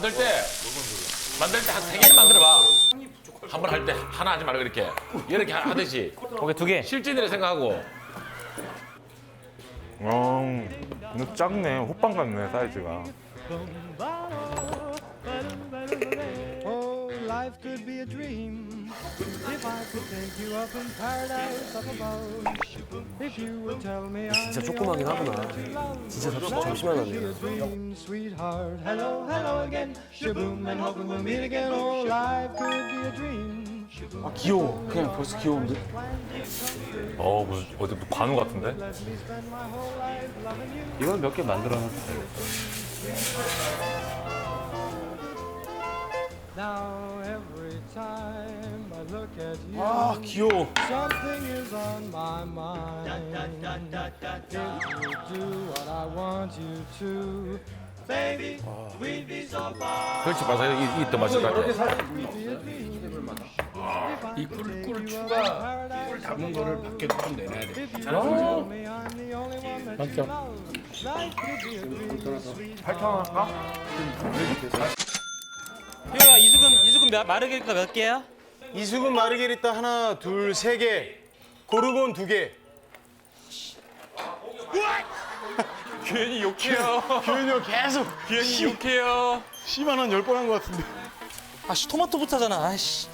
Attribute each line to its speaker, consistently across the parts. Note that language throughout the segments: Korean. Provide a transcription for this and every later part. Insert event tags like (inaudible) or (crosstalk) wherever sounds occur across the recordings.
Speaker 1: 만들 때 만들 때 한 세 개를 만들어 봐. 한 번 할 때 하나 하지 말고 이렇게 이렇게 하- 하듯이
Speaker 2: 오케이 두 개.
Speaker 1: 실전이라 생각하고
Speaker 3: 어, 너 작네. 호빵 같네, 사이즈가.
Speaker 4: Oh, life could be a dream if I could take you up in paradise up above. If you would tell me I'm
Speaker 5: 진짜
Speaker 4: the
Speaker 5: 조그마긴
Speaker 4: only
Speaker 5: 하구나.
Speaker 4: one that you love.
Speaker 5: 진짜
Speaker 4: Life
Speaker 5: 잠시만
Speaker 4: could be
Speaker 5: 하네요.
Speaker 4: a dream, sweetheart. Hello, hello again. Shaboom, and hoping we'll meet again. Oh, life could be a dream.
Speaker 5: 아 귀여워. 그냥 벌써 귀여운데?
Speaker 3: 어, 뭐, 어디 뭐 관우 같은데?
Speaker 4: Let me spend my whole life loving you.
Speaker 2: 이건 몇 개 만들어 놨어.
Speaker 4: Now
Speaker 5: 아 귀여워.
Speaker 4: Something is on my mind. If you do what I want you to, baby, we'd be so far.
Speaker 1: 그렇지 이, 이더 맛있을 것 같아.
Speaker 4: 이 꿀꿀 추가 꿀 담은 거를 밖에 좀 내놔야 돼. If you tell me I'm the only one that you love, life could be a dream.
Speaker 2: 효야 이수근 이수근 몇- 마르게리타 몇 개야?
Speaker 5: 이수근 마르게리따 하나, 둘, 세 개. 고르곤 두 개. (laughs)
Speaker 3: 규현이 욕해요. (laughs)
Speaker 5: 규현이 형 계속
Speaker 3: 규현이 욕해요.
Speaker 5: 10만 원열번 한 것 같은데.
Speaker 2: 아씨 토마토 부타잖아. 아씨.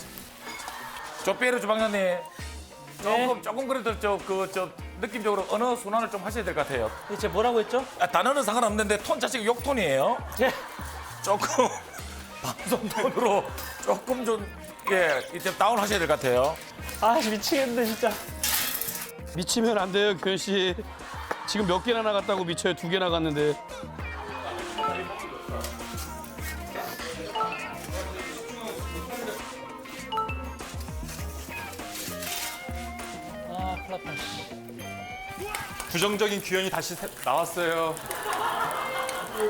Speaker 1: 조피에르 주방장님 조금 조금 그래도 저그저 느낌적으로 언어 순환을 좀 하셔야 될 것 같아요.
Speaker 2: 대체 뭐라고 했죠?
Speaker 1: 아, 단어는 상관없는데 톤 자체가 욕톤이에요.
Speaker 2: 예.
Speaker 1: 조금 (laughs) 방송 톤으로 조금 좀 예, 이제 다운 하셔야 될 것 같아요.
Speaker 2: 아씨 미치겠네 진짜.
Speaker 6: 미치면 안 돼요, 규현 씨. 지금 몇 개나 나갔다고 미쳐요? 두 개 나갔는데.
Speaker 2: 아 큰일 났다.
Speaker 3: 부정적인 규현이 다시 새- 나왔어요.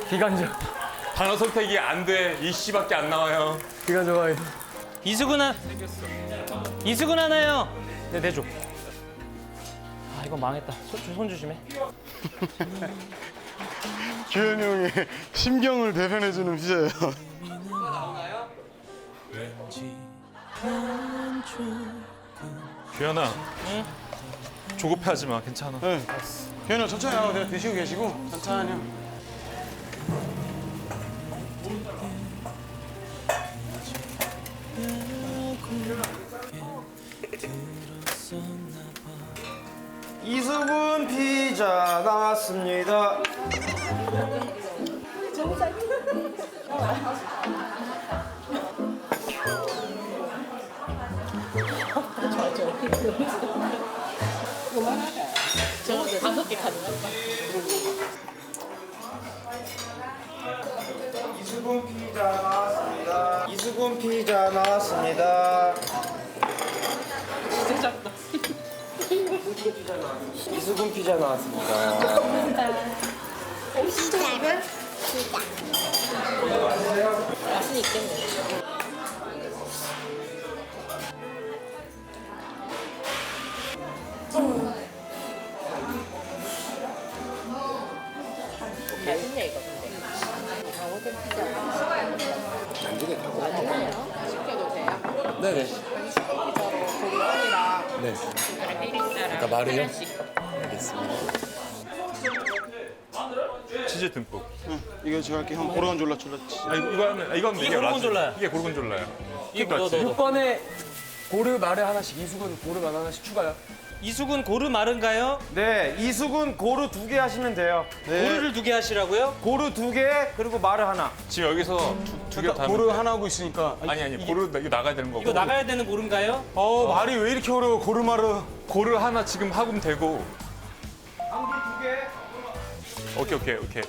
Speaker 2: 기관적.
Speaker 3: 단어 선택이 안 돼. 이 씨밖에 안 나와요.
Speaker 5: 기가 좋아요.
Speaker 2: 이수근 하 이수근 하나요. 네 내줘. 아 이거 망했다. 손, 손 조심해. (laughs)
Speaker 5: 규현이 형의 심경을 대변해주는 피자예요.
Speaker 3: 규현아. 조급해하지 마. 괜찮아.
Speaker 5: 네. 규현이 형 천천히 하고 내가 드시고 계시고 천천히. 이수근 피자 나왔습니다. 이수근 피자 나왔습니다. 이수근 피자 나왔습니다. 이수근 피자 나왔습니다.
Speaker 7: 맛은 있겠네. 맛있네 이거 근데. 강호동 피자. 가고. 맛있네요. 시켜도 돼요?
Speaker 5: 네네. 네.
Speaker 7: 갈비리스랑
Speaker 5: 아까 말이요?
Speaker 3: 치즈 듬뿍.
Speaker 5: 이거 제가 할게 형 고르곤졸라 졸라치.
Speaker 3: 아, 이거, 이거 하면, 이거 하면
Speaker 2: 이게
Speaker 3: 되게
Speaker 2: 고르곤졸라야.
Speaker 3: 이게 고르곤졸라야.
Speaker 2: 너, 너.
Speaker 5: 6번에 고르 마르 하나씩, 이수근 고르 마르 하나씩 추가요.
Speaker 2: 이수근 고르 마른가요?
Speaker 8: 네, 이수근 고르 두개 하시면 돼요.
Speaker 2: 고르를 두 개 하시라고요?
Speaker 8: 고르 두 개, 그리고 마르 하나.
Speaker 3: 지금 여기서 두개 다.
Speaker 5: 고르 하나 하고 있으니까.
Speaker 3: 아니 아니 고르 이거 나가야 되는 거고.
Speaker 2: 이거 나가야 되는 고른가요?
Speaker 5: 어 말이 왜 이렇게 어려워 고르 마르.
Speaker 3: 고르 하나 지금 하면 되고.
Speaker 8: 한개 두 개.
Speaker 3: 오케이 오케이 오케이.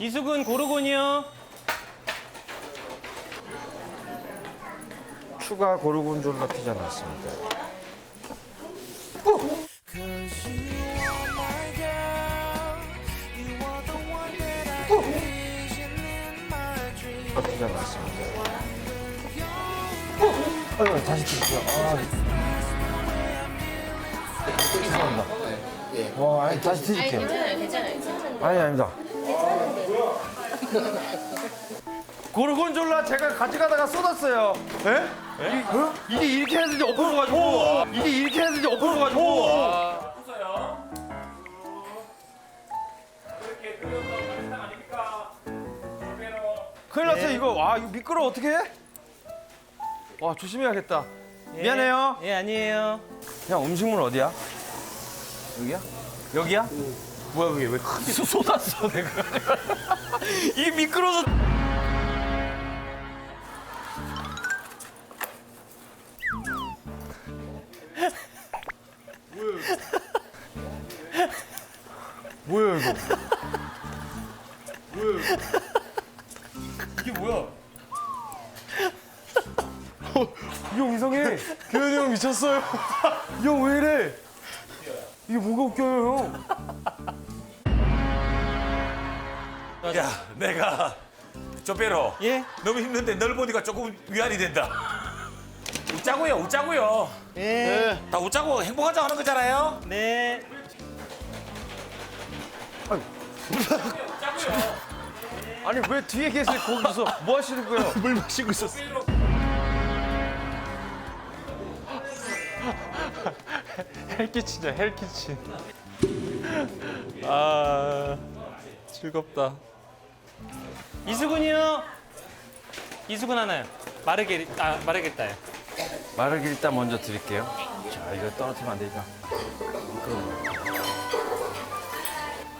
Speaker 2: 이수근 고르곤이요.
Speaker 8: 추가 고르곤졸라 피자 나왔습니다. 피자 나왔습니다. 와, 아니, 다시 드릴게요.
Speaker 7: 괜찮아요, 괜찮아요. 괜찮은데.
Speaker 8: 아니, 아닙니다. 고르곤졸라 제가 가져가다가 쏟았어요. 예? 이게 이렇게 해야 되는지 엎어져가지고. 이게 이렇게 해야 되는지 엎어져가지고. 큰일 났어, 이거. 와, 이거 미끄러 워, 어떻게 해? 와, 조심해야겠다. 미안해요.
Speaker 2: 예, 아니에요.
Speaker 8: 형, 음식물 어디야? 여기야? 여기야? 뭐야, 그게 왜 크게 (laughs) 쏟았어, 내가. 이게 미끄러워서. 뭐야 이거? 이게 뭐야? 어, 이형 이상해. 규현이 형 미쳤어요. 이 형 왜 이래? 이게 뭐가 웃겨요, 형?
Speaker 1: 야, 내가 조빼로
Speaker 2: 예?
Speaker 1: 너무 힘든데 널 보니까 조금 위안이 된다. 웃자고요, 웃자고요.
Speaker 2: 예.
Speaker 1: 다 웃자고 행복하자 하는 거잖아요.
Speaker 2: 네.
Speaker 8: 아니 왜 뒤에 계세요? 거기서 뭐 하시는 거예요? (laughs)
Speaker 5: 물 마시고 있었어.
Speaker 6: 헬키친이야 헬키친. 아 즐겁다.
Speaker 2: 이수근이요. 이수근 하나요. 마르게 아 마르겠다요.
Speaker 8: 마르기 일단 먼저 드릴게요. 자, 이거 떨어뜨리면 안 되니까.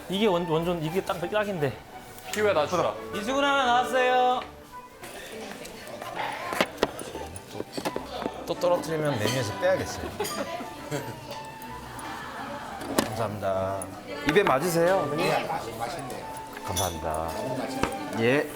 Speaker 2: 이게 원, 완전 이게 딱 딱인데.
Speaker 1: 기회 나 주라.
Speaker 2: 이수근 하나 나왔어요.
Speaker 8: 또 떨어뜨리면 메뉴에서 빼야겠어요. (laughs) 감사합니다. 입에 맞으세요? 네, 맛있네요. 감사합니다. 예.